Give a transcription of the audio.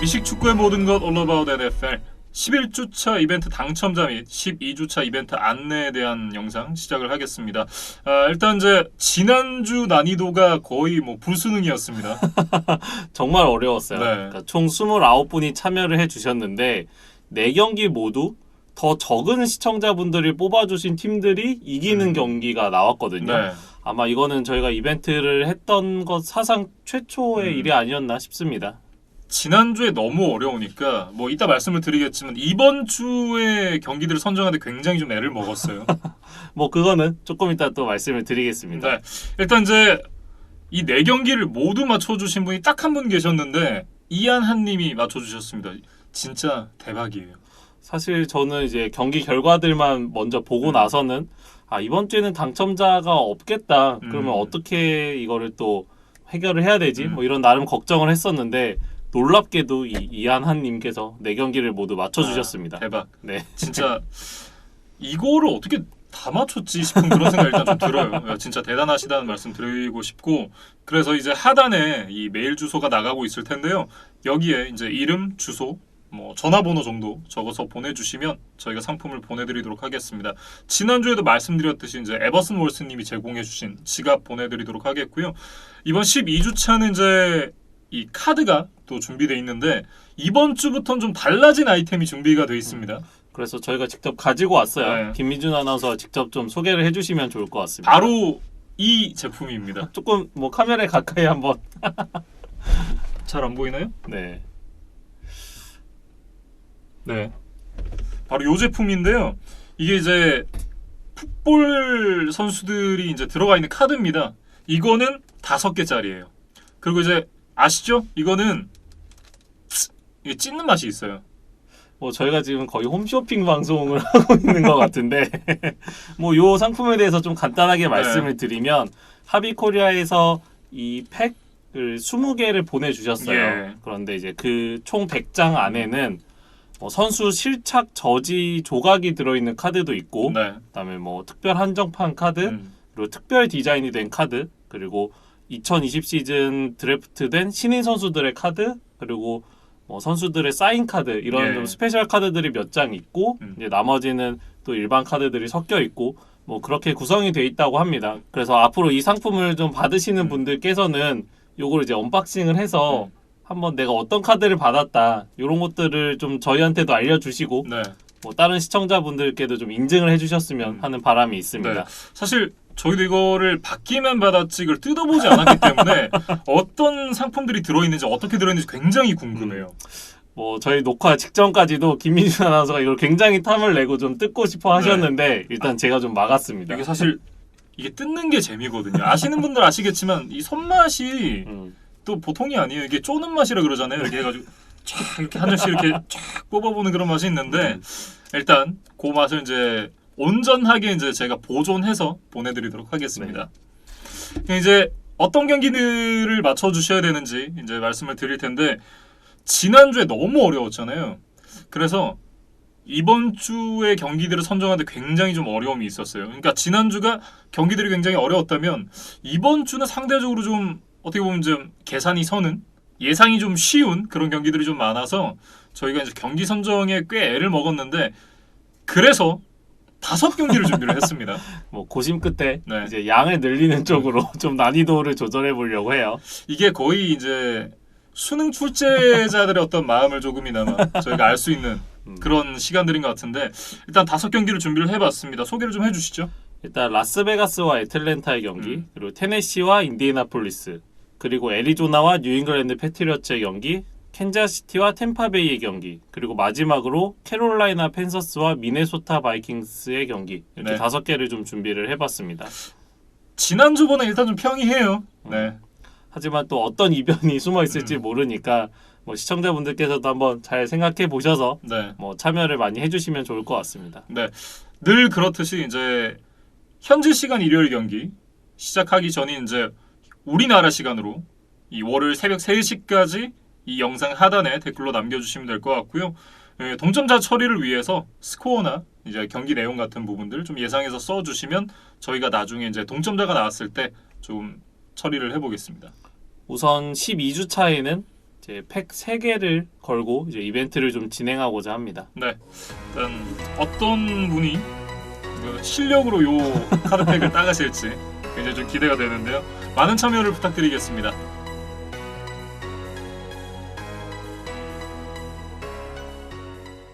미식 축구의 모든 것 All About NFL 11주차 이벤트 당첨자 및 12주차 이벤트 안내에 대한 영상 시작을 하겠습니다. 아, 일단 이제 지난주 난이도가 거의 뭐 불수능이었습니다. 정말 어려웠어요. 네. 그러니까 총 29분이 참여를 해주셨는데 4경기 모두 더 적은 시청자분들이 뽑아주신 팀들이 이기는 음. 경기가 나왔거든요. 네. 아마 이거는 저희가 이벤트를 했던 것 사상 최초의 음. 일이 아니었나 싶습니다. 지난주에 너무 어려우니까 뭐 이따 말씀을 드리겠지만 이번 주에 경기들을 선정하는데 굉장히 좀 애를 먹었어요. 뭐 그거는 조금 이따 또 말씀을 드리겠습니다. 네. 일단 이제 이 네 경기를 모두 맞춰주신 분이 딱 한 분 계셨는데 이한한 님이 맞춰주셨습니다. 진짜 대박이에요. 사실 저는 이제 경기 결과들만 먼저 보고 음. 나서는 아 이번 주에는 당첨자가 없겠다. 그러면 음. 어떻게 이거를 또 해결을 해야 되지? 음. 뭐 이런 나름 걱정을 했었는데 놀랍게도 이 이한한님께서 네 경기를 모두 맞춰주셨습니다. 아, 대박. 네. 진짜 이거를 어떻게 다 맞췄지 싶은 그런 생각이 일단 좀 들어요. 야, 진짜 대단하시다는 말씀 드리고 싶고 그래서 이제 하단에 이 메일 주소가 나가고 있을 텐데요. 여기에 이제 이름, 주소, 뭐 전화번호 정도 적어서 보내주시면 저희가 상품을 보내드리도록 하겠습니다. 지난주에도 말씀드렸듯이 이제 에버슨 월스님이 제공해주신 지갑 보내드리도록 하겠고요. 이번 12주차는 이제 이 카드가 또 준비되어 있는데 이번 주부터는 좀 달라진 아이템이 준비가 되어 있습니다. 그래서 저희가 직접 가지고 왔어요. 네. 김민준 아나운서 직접 좀 소개를 해주시면 좋을 것 같습니다. 바로 이 제품입니다. 조금 뭐 카메라에 가까이 한번. 잘 안 보이나요? 네. 네. 바로 이 제품인데요. 이게 이제 풋볼 선수들이 이제 들어가 있는 카드입니다. 이거는 다섯 개짜리예요. 그리고 이제 아시죠? 이거는 이게 찢는 맛이 있어요. 뭐 저희가 지금 거의 홈쇼핑 방송을 하고 있는 것 같은데 뭐 요 상품에 대해서 좀 간단하게 말씀을 드리면 하비코리아에서 이 팩을 20개를 보내주셨어요. 예. 그런데 이제 그 총 100장 안에는 뭐 선수 실착 저지 조각이 들어있는 카드도 있고 네. 그다음에 뭐 특별 한정판 카드 음. 그리고 특별 디자인이 된 카드 그리고 2020 시즌 드래프트된 신인 선수들의 카드 그리고 뭐 선수들의 사인 카드 이런 예. 좀 스페셜 카드들이 몇 장 있고 음. 이제 나머지는 또 일반 카드들이 섞여 있고 뭐 그렇게 구성이 돼 있다고 합니다. 그래서 앞으로 이 상품을 좀 받으시는 음. 분들께서는 요걸 이제 언박싱을 해서 음. 한번 내가 어떤 카드를 받았다 이런 것들을 좀 저희한테도 알려주시고 네. 뭐 다른 시청자분들께도 좀 인증을 해주셨으면 음. 하는 바람이 있습니다. 네. 사실 저희도 이거를 받기만 받았지 이걸 뜯어보지 않았기 때문에 어떤 상품들이 들어있는지 어떻게 들어있는지 굉장히 궁금해요. 뭐 저희 녹화 직전까지도 김민준 아나운서가 이걸 굉장히 탐을 내고 좀 뜯고 싶어 하셨는데 일단 제가 좀 막았습니다. 이게 사실 이게 뜯는 게 재미거든요. 아시는 분들 아시겠지만 이 손맛이 음, 또 보통이 아니에요. 이게 쪼는 맛이라 그러잖아요. 이렇게 해가지고 쫙 이렇게 한 잔씩 이렇게 쫙 뽑아보는 그런 맛이 있는데 일단 그 맛을 이제 온전하게 이제 제가 보존해서 보내드리도록 하겠습니다. 이제 어떤 경기들을 맞춰주셔야 되는지 이제 말씀을 드릴 텐데 지난주에 너무 어려웠잖아요. 그래서 이번 주의 경기들을 선정하는데 굉장히 좀 어려움이 있었어요. 그러니까 지난주가 경기들이 굉장히 어려웠다면 이번 주는 상대적으로 좀 어떻게 보면 좀 계산이 서는 예상이 좀 쉬운 그런 경기들이 좀 많아서 저희가 이제 경기 선정에 꽤 애를 먹었는데 그래서 다섯 경기를 준비를 했습니다. 뭐 고심 끝에 네. 이제 양을 늘리는 쪽으로 좀 난이도를 조절해 보려고 해요. 이게 거의 이제 수능 출제자들의 어떤 마음을 조금이나마 저희가 알 수 있는 음. 그런 시간들인 것 같은데 일단 다섯 경기를 준비를 해봤습니다. 소개를 좀 해주시죠. 일단 라스베가스와 애틀랜타의 경기, 음. 그리고 테네시와 인디애나폴리스, 그리고 애리조나와 뉴잉글랜드 패트리어츠의 경기, 캔자시티와 템파베이의 경기, 그리고 마지막으로 캐롤라이나 팬서스와 미네소타 바이킹스의 경기 이렇게 네. 다섯 개를 좀 준비를 해봤습니다. 지난주보다 일단 좀 평이해요. 네. 하지만 또 어떤 이변이 숨어 있을지 음. 모르니까 뭐 시청자분들께서도 한번 잘 생각해 보셔서 네. 뭐 참여를 많이 해주시면 좋을 것 같습니다. 네. 늘 그렇듯이 이제 현지 시간 일요일 경기 시작하기 전인 이제 우리나라 시간으로 이 월요일 새벽 3시까지 이 영상 하단에 댓글로 남겨주시면 될 것 같고요. 예, 동점자 처리를 위해서 스코어나 이제 경기 내용 같은 부분들 좀 예상해서 써주시면 저희가 나중에 이제 동점자가 나왔을 때 좀 처리를 해보겠습니다. 우선 12주 차에는 이제 팩 3개를 걸고 이제 이벤트를 좀 진행하고자 합니다. 네. 일단 어떤 분이 그 실력으로 요 카드팩을 따가실지 굉장히 좀 기대가 되는데요. 많은 참여를 부탁드리겠습니다.